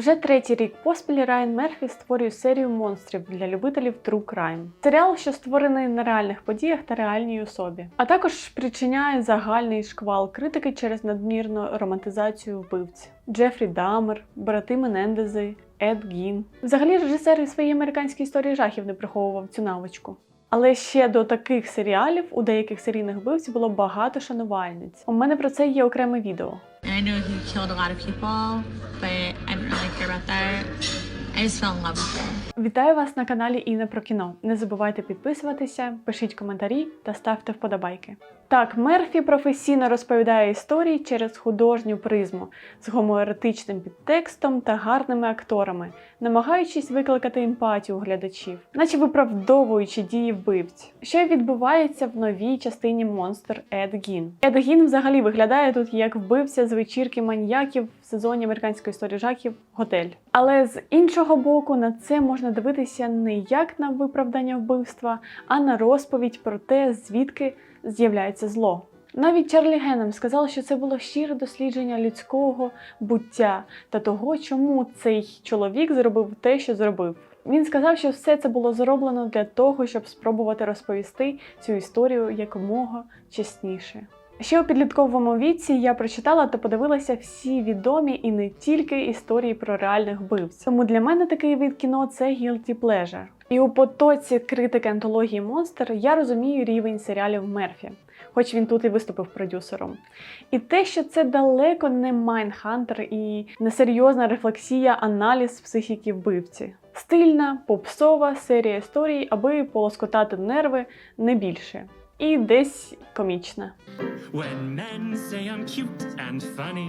Вже третій рік поспіль Райан Мерфі створює серію монстрів для любителів True Crime. Серіал, що створений на реальних подіях та реальній особі, а також спричиняє загальний шквал критики через надмірну романтизацію вбивць. Джефрі Дамер, брати Менендези, Ед Гін. Взагалі режисер і своїй американській історії жахів не приховував цю навичку. Але ще до таких серіалів у деяких серійних вбивців було багато шанувальниць. У мене про це є окреме відео. I know he killed a lot of people, but I him. Вітаю вас на каналі Інна про кіно. Не забувайте підписуватися, пишіть коментарі та ставте вподобайки. Так, Мерфі професійно розповідає історії через художню призму з гомоеротичним підтекстом та гарними акторами, намагаючись викликати емпатію глядачів, наче виправдовуючи дії вбивць. Що відбувається в новій частині монстр Ед Гін. Ед Гін взагалі виглядає тут як вбивця з вечірки маньяків сезоні американської історії жахів Готель. Але з іншого боку, на це можна дивитися не як на виправдання вбивства, а на розповідь про те, звідки з'являється зло. Навіть Чарлі Геннем сказав, що це було щире дослідження людського буття та того, чому цей чоловік зробив те, що зробив. Він сказав, що все це було зроблено для того, щоб спробувати розповісти цю історію якомога чесніше. Ще у підлітковому віці я прочитала та подивилася всі відомі і не тільки історії про реальних вбивць. Тому для мене такий вид кіно це guilty pleasure. І у потоці критики антології Монстр я розумію рівень серіалів Мерфі, хоч він тут і виступив продюсером. І те, що це далеко не Майнхантер і несерйозна рефлексія, аналіз психіки вбивці. Стильна, попсова серія історій, аби полоскотати нерви не більше. І десь комічна. When men say I'm cute and funny.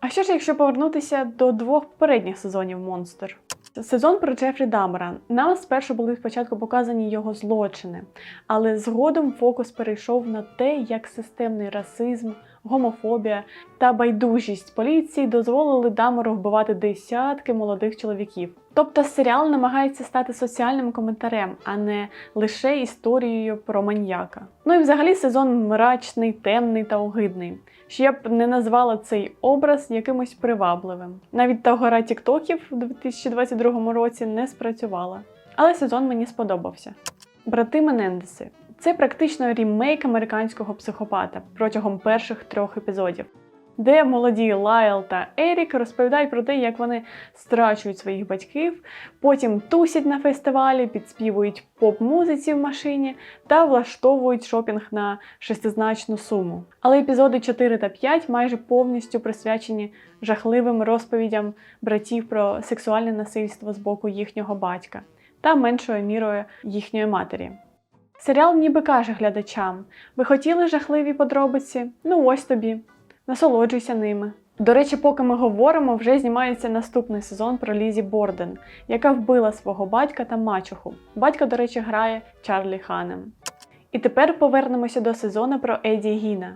А що ж, якщо повернутися до двох попередніх сезонів Монстр? Сезон про Джефрі Дамера. Нам спершу були спочатку показані його злочини, але згодом фокус перейшов на те, як системний расизм, гомофобія та байдужість поліції дозволили Дамеру вбивати десятки молодих чоловіків. Тобто серіал намагається стати соціальним коментарем, а не лише історією про маньяка. Ну і взагалі сезон мрачний, темний та огидний. Що я б не назвала цей образ якимось привабливим. Навіть та гора тіктоків у 2022 році не спрацювала. Але сезон мені сподобався. Брати Менендеси це практично рімейк американського психопата протягом перших трьох епізодів, де молоді Лайл та Ерік розповідають про те, як вони страчують своїх батьків, потім тусять на фестивалі, підспівують поп-музиці в машині та влаштовують шопінг на шестизначну суму. Але епізоди 4 та 5 майже повністю присвячені жахливим розповідям братів про сексуальне насильство з боку їхнього батька та меншою мірою їхньої матері. Серіал ніби каже глядачам: ви хотіли жахливі подробиці? Ну ось тобі. Насолоджуйся ними. До речі, поки ми говоримо, вже знімається наступний сезон про Лізі Борден, яка вбила свого батька та мачуху. Батько, до речі, грає Чарлі Ханем. І тепер повернемося до сезону про Еді Гіна.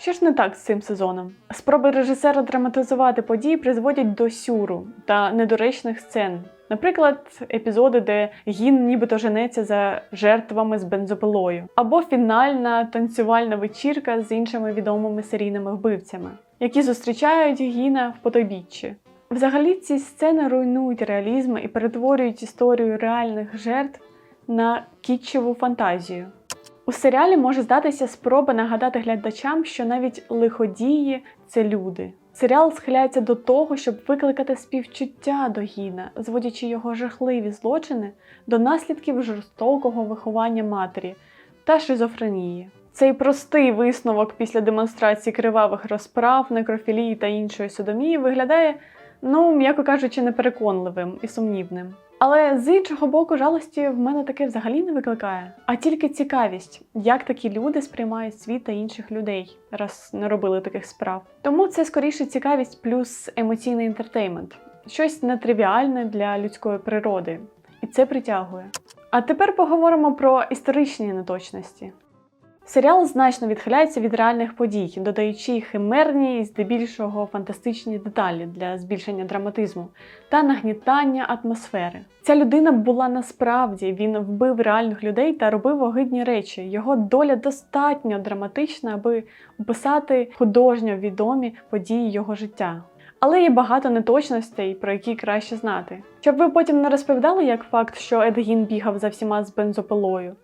Що ж не так з цим сезоном? Спроби режисера драматизувати події призводять до сюру та недоречних сцен. Наприклад, епізоди, де гін нібито женеться за жертвами з бензопилою, або фінальна танцювальна вечірка з іншими відомими серійними вбивцями, які зустрічають гіна в потойбіччі. Взагалі ці сцени руйнують реалізм і перетворюють історію реальних жертв на кітчеву фантазію. У серіалі може здатися спроба нагадати глядачам, що навіть лиходії це люди. Серіал схиляється до того, щоб викликати співчуття до Гіна, зводячи його жахливі злочини до наслідків жорстокого виховання матері та шизофренії. Цей простий висновок після демонстрації кривавих розправ, некрофілії та іншої содомії виглядає, ну м'яко кажучи, непереконливим і сумнівним. Але з іншого боку, жалості в мене таке взагалі не викликає, а тільки цікавість, як такі люди сприймають світ та інших людей, раз не робили таких справ. Тому це скоріше цікавість плюс емоційний інтертеймент, щось нетривіальне для людської природи, і це притягує. А тепер поговоримо про історичні неточності. Серіал значно відхиляється від реальних подій, додаючи химерні і здебільшого фантастичні деталі для збільшення драматизму та нагнітання атмосфери. Ця людина була насправді, він вбив реальних людей та робив огидні речі. Його доля достатньо драматична, аби описати художньо відомі події його життя. Але є багато неточностей, про які краще знати. Щоб ви потім не розповідали як факт, що Ед Гін бігав за всіма з бензопилою.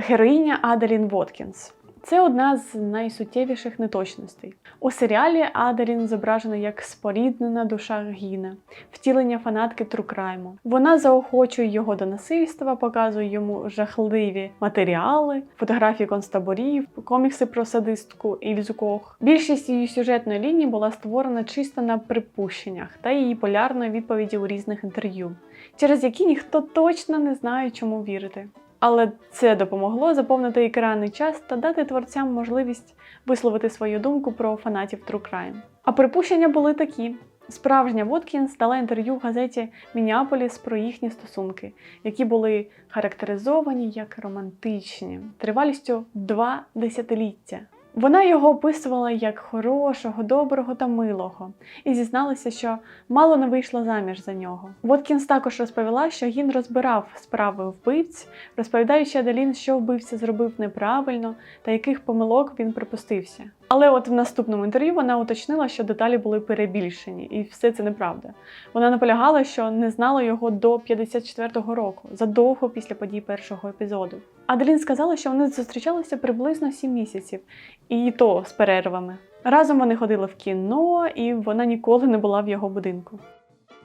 Героїня Аделін Воткінс. Це одна з найсуттєвіших неточностей. У серіалі Аделін зображена як споріднена душа Гіна, втілення фанатки Трукрайму. Вона заохочує його до насильства, показує йому жахливі матеріали, фотографії концтаборів, комікси про садистку Ільзу Кох. Більшість її сюжетної лінії була створена чисто на припущеннях та її полярної відповіді у різних інтерв'ю, через які ніхто точно не знає, чому вірити. Але це допомогло заповнити екранний час та дати творцям можливість висловити свою думку про фанатів True Crime. А припущення були такі: справжня Воткінс дала інтерв'ю в газеті Мініаполіс про їхні стосунки, які були характеризовані як романтичні, тривалістю два десятиліття. Вона його описувала як хорошого, доброго та милого, і зізналася, що мало не вийшла заміж за нього. Воткінс також розповіла, що Гін розбирав справи вбивць, розповідаючи Аделін, що вбивця зробив неправильно та яких помилок він припустився. Але от в наступному інтерв'ю вона уточнила, що деталі були перебільшені, і все це неправда. Вона наполягала, що не знала його до 54-го року, задовго після подій першого епізоду. Аделін сказала, що вони зустрічалися приблизно 7 місяців, і то з перервами. Разом вони ходили в кіно, і вона ніколи не була в його будинку.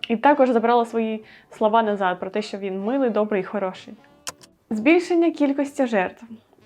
І також забрала свої слова назад про те, що він милий, добрий і хороший. Збільшення кількості жертв.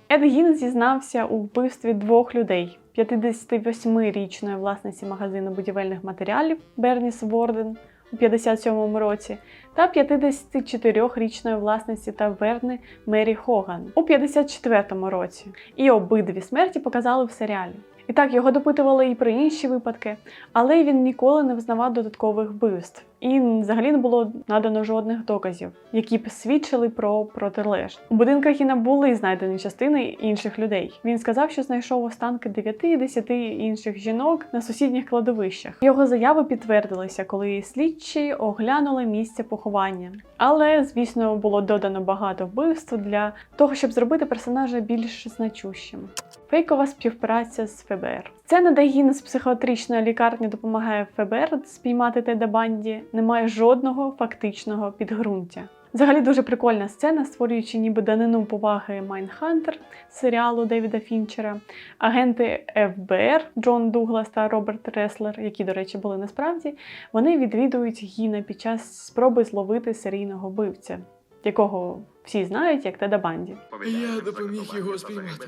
Ед Гін зізнався у вбивстві двох людей: 58-річної власниці магазину будівельних матеріалів Берніс Ворден у 57-му році та 54-річної власниці таверни Мері Хоган у 54-му році. І обидві смерті показали в серіалі. І так його допитували і про інші випадки, але він ніколи не визнавав додаткових вбивств. І взагалі не було надано жодних доказів, які б свідчили про протилежне. У будинках Гіна були знайдені частини інших людей. Він сказав, що знайшов останки 9-10 інших жінок на сусідніх кладовищах. Його заяви підтвердилися, коли слідчі оглянули місце поховання. Але, звісно, було додано багато вбивств для того, щоб зробити персонажа більш значущим. Фейкова співпраця з ФБР. Сцена, де Гін з психіатричної лікарні допомагає ФБР спіймати Теда Банді, не має жодного фактичного підґрунтя. Взагалі дуже прикольна сцена, створюючи ніби данину поваги Майнхантер серіалу Девіда Фінчера, агенти ФБР Джон Дуглас та Роберт Реслер, які, до речі, були насправді, вони відвідують Гіна під час спроби зловити серійного вбивця, якого всі знають як Теда Банді. Я допоміг його спіймати.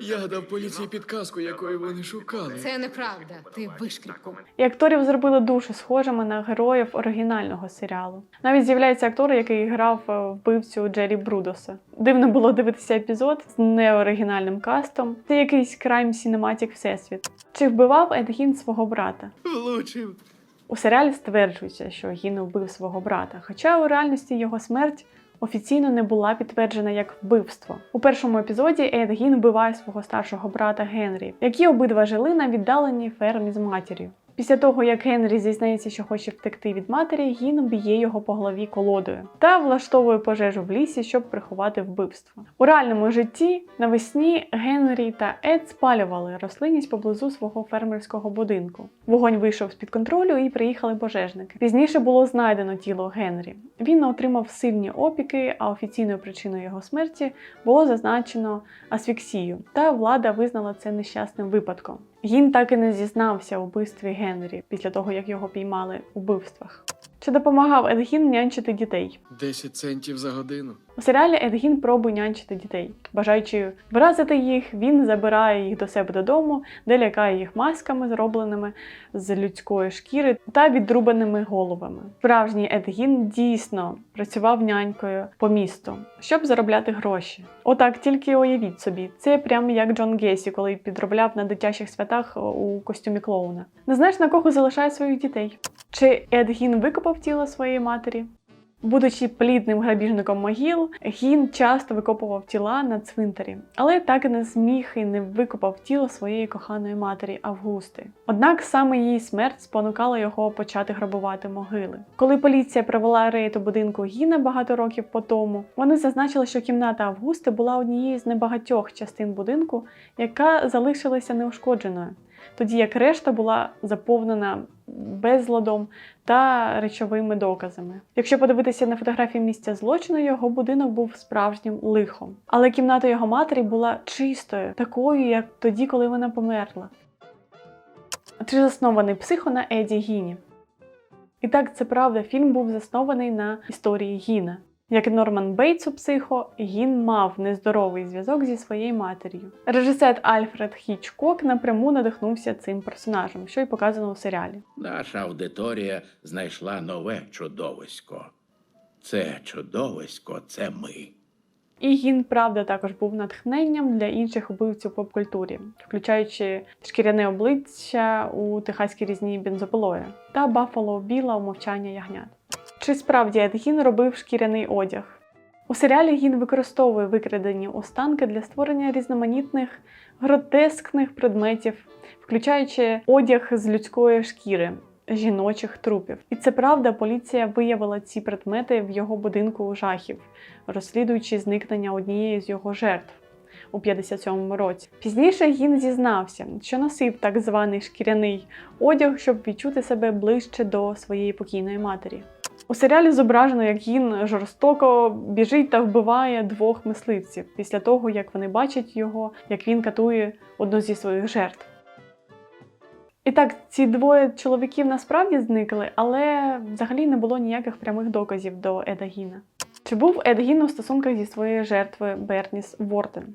Я дав поліції підказку, якої вони шукали. Це неправда. Ти вишкріпку. І акторів зробили дуже схожими на героїв оригінального серіалу. Навіть з'являється актор, який грав е, вбивцю Джері Брудоса. Дивно було дивитися епізод з неоригінальним кастом. Це якийсь крайм сінематік всесвіт. Чи вбивав Ед Гін свого брата? Влучив. У серіалі стверджується, що Гін вбив свого брата, хоча у реальності його смерть офіційно не була підтверджена як вбивство. У першому епізоді Ед Гін вбиває свого старшого брата Генрі, які обидва жили на віддаленій фермі з матір'ю. Після того, як Генрі зізнається, що хоче втекти від матері, Гін б'є його по голові колодою та влаштовує пожежу в лісі, щоб приховати вбивство. У реальному житті навесні Генрі та Ед спалювали рослинність поблизу свого фермерського будинку. Вогонь вийшов з-під контролю і приїхали пожежники. Пізніше було знайдено тіло Генрі. Він отримав сильні опіки, а офіційною причиною його смерті було зазначено асфіксію, та влада визнала це нещасним випадком. Гін так і не зізнався у вбивстві Генрі після того, як його піймали у вбивствах. Чи допомагав Едгін нянчити дітей? 10 центів за годину. У серіалі Едгін пробує нянчити дітей. Бажаючи вразити їх, він забирає їх до себе додому, де лякає їх масками, зробленими з людської шкіри та відрубаними головами. Справжній Едгін дійсно працював нянькою по місту, щоб заробляти гроші. Отак, тільки уявіть собі, це прямо як Джон Гесі, коли підробляв на дитячих святах у костюмі клоуна. Не знаєш на кого залишає своїх дітей? Чи Едгін викопав тіло своєї матері? Будучи плідним грабіжником могіл, Гін часто викопував тіла на цвинтарі, але так і не зміг і не викопав тіло своєї коханої матері Августи. Однак саме її смерть спонукала його почати грабувати могили. Коли поліція провела рейд у будинку Гіна багато років по тому, вони зазначили, що кімната Августи була однією з небагатьох частин будинку, яка залишилася неушкодженою. Тоді як решта була заповнена безладом та речовими доказами. Якщо подивитися на фотографії місця злочину, його будинок був справжнім лихом. Але кімната його матері була чистою, такою, як тоді, коли вона померла. Чи заснований психо на Еді Гіні? І так, це правда, фільм був заснований на історії Гіна. Як і Норман Бейтс у психо, Гін мав нездоровий зв'язок зі своєю матір'ю. Режисер Альфред Хічкок напряму надихнувся цим персонажем, що й показано у серіалі. Наша аудиторія знайшла нове чудовисько. Це чудовисько це ми. І Гін, правда, також був натхненням для інших убивців поп-культурі, включаючи шкіряне обличчя у техаській різні бензопилої та Баффало Біла у мовчання ягнят. Чи справді Ед Гін робив шкіряний одяг? У серіалі Гін використовує викрадені останки для створення різноманітних гротескних предметів, включаючи одяг з людської шкіри, жіночих трупів. І це правда, поліція виявила ці предмети в його будинку у жахів, розслідуючи зникнення однієї з його жертв. У 57-му році. Пізніше Гін зізнався, що носив так званий шкіряний одяг, щоб відчути себе ближче до своєї покійної матері. У серіалі зображено, як Гін жорстоко біжить та вбиває двох мисливців після того, як вони бачать його, як він катує одну зі своїх жертв. І так, ці двоє чоловіків насправді зникли, але взагалі не було ніяких прямих доказів до Еда Гіна. Чи був Ед Гін у стосунках зі своєю жертвою Берніс Ворден?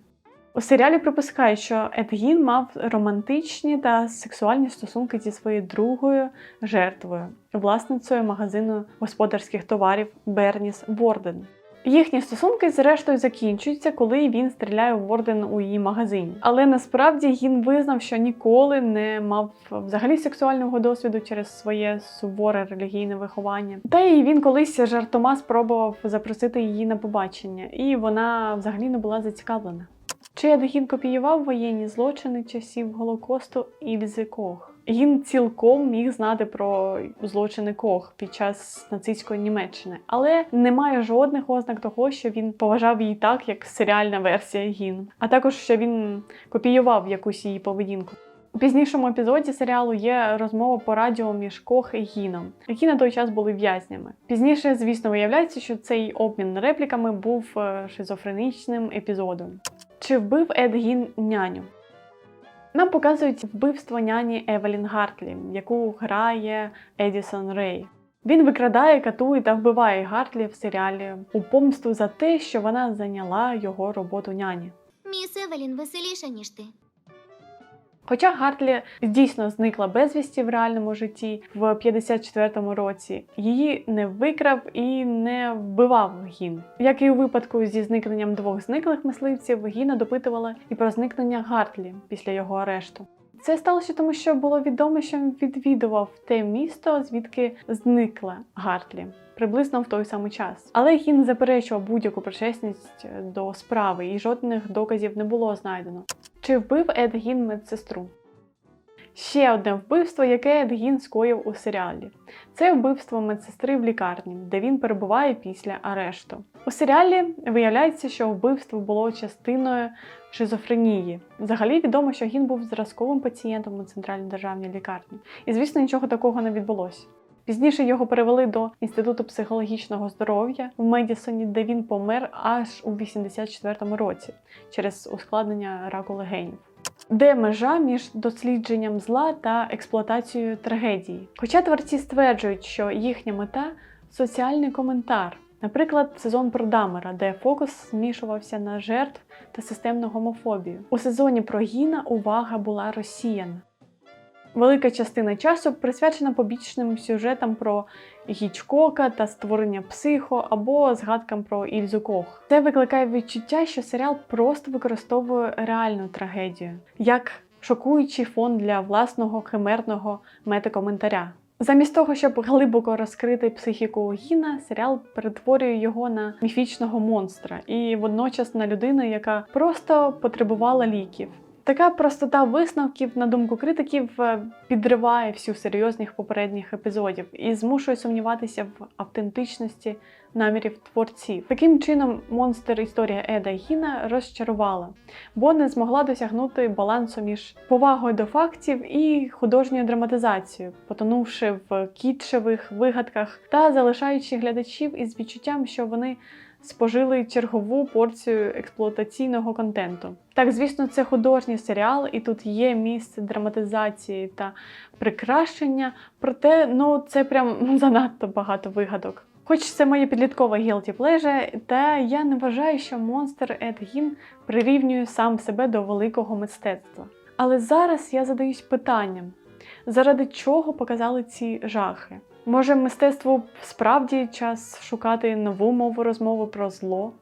У серіалі припускають, що Ед Гін мав романтичні та сексуальні стосунки зі своєю другою жертвою, власницею магазину господарських товарів Берніс Ворден. Їхні стосунки, зрештою, закінчуються, коли він стріляє в Ворден у її магазині. Але насправді він визнав, що ніколи не мав взагалі сексуального досвіду через своє суворе релігійне виховання. Та й він колись жартома спробував запросити її на побачення, і вона взагалі не була зацікавлена. Чи Едгін копіював воєнні злочини часів Голокосту Ільзи Кох? Він цілком міг знати про злочини Кох під час нацистської Німеччини, але немає жодних ознак того, що він поважав її так, як серіальна версія Гін, а також що він копіював якусь її поведінку. У пізнішому епізоді серіалу є розмова по радіо між Кох і Гіном, які на той час були в'язнями. Пізніше, звісно, виявляється, що цей обмін репліками був е, шизофренічним епізодом. Чи вбив Ед Гін няню? Нам показують вбивство няні Евелін Гартлі, яку грає Едісон Рей. Він викрадає, катує та вбиває Гартлі в серіалі у помсту за те, що вона зайняла його роботу няні. Міс Евелін веселіша, ніж ти. Хоча Гартлі дійсно зникла безвісті в реальному житті в 54-му році, її не викрав і не вбивав Гін. Як і у випадку зі зникненням двох зниклих мисливців, Гіна допитувала і про зникнення Гартлі після його арешту. Це сталося тому, що було відомо, що він відвідував те місто, звідки зникла Гартлі. Приблизно в той самий час. Але Гін заперечував будь-яку причесність до справи, і жодних доказів не було знайдено. Чи вбив Ед Гін медсестру? Ще одне вбивство, яке Ед Гін скоїв у серіалі. Це вбивство медсестри в лікарні, де він перебуває після арешту. У серіалі виявляється, що вбивство було частиною шизофренії. Взагалі відомо, що Гін був зразковим пацієнтом у центральній державній лікарні. І, звісно, нічого такого не відбулося. Пізніше його перевели до Інституту психологічного здоров'я в Медісоні, де він помер аж у 84-му році через ускладнення раку легенів. Де межа між дослідженням зла та експлуатацією трагедії? Хоча творці стверджують, що їхня мета соціальний коментар. Наприклад, сезон про Дамера, де фокус змішувався на жертв та системну гомофобію. У сезоні про Гіна увага була розсіяна. Велика частина часу присвячена побічним сюжетам про Гічкока та створення психо або згадкам про Ільзу Кох. Це викликає відчуття, що серіал просто використовує реальну трагедію як шокуючий фон для власного химерного метакоментаря. Замість того, щоб глибоко розкрити психіку Гіна, серіал перетворює його на міфічного монстра і водночас на людину, яка просто потребувала ліків. Така простота висновків, на думку критиків, е, підриває всю серйозність попередніх епізодів і змушує сумніватися в автентичності намірів творців. Таким чином, монстр історія Еда Гіна розчарувала, бо не змогла досягнути балансу між повагою до фактів і художньою драматизацією, потонувши в кітчевих вигадках та залишаючи глядачів із відчуттям, що вони спожили чергову порцію експлуатаційного контенту. Так, звісно, це художній серіал, і тут є місце драматизації та прикрашення, проте ну це прям занадто багато вигадок. Хоч це моє підліткове guilty pleasure, та я не вважаю, що монстр Ед Гін прирівнює сам себе до великого мистецтва. Але зараз я задаюсь питанням: заради чого показали ці жахи? Може, мистецтву справді час шукати нову мову розмови про зло?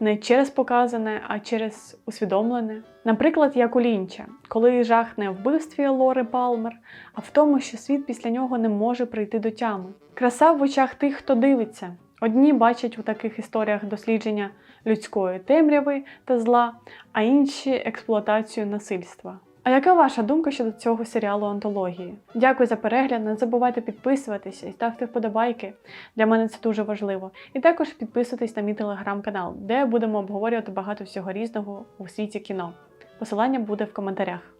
Не через показане, а через усвідомлене. Наприклад, як у Лінча, коли жах не в вбивстві Лори Палмер, а в тому, що світ після нього не може прийти до тями. Краса в очах тих, хто дивиться. Одні бачать у таких історіях дослідження людської темряви та зла, а інші експлуатацію насильства. А яка ваша думка щодо цього серіалу антології? Дякую за перегляд. Не забувайте підписуватися і ставте вподобайки. Для мене це дуже важливо. І також підписуйтесь на мій телеграм-канал, де будемо обговорювати багато всього різного у світі кіно. Посилання буде в коментарях.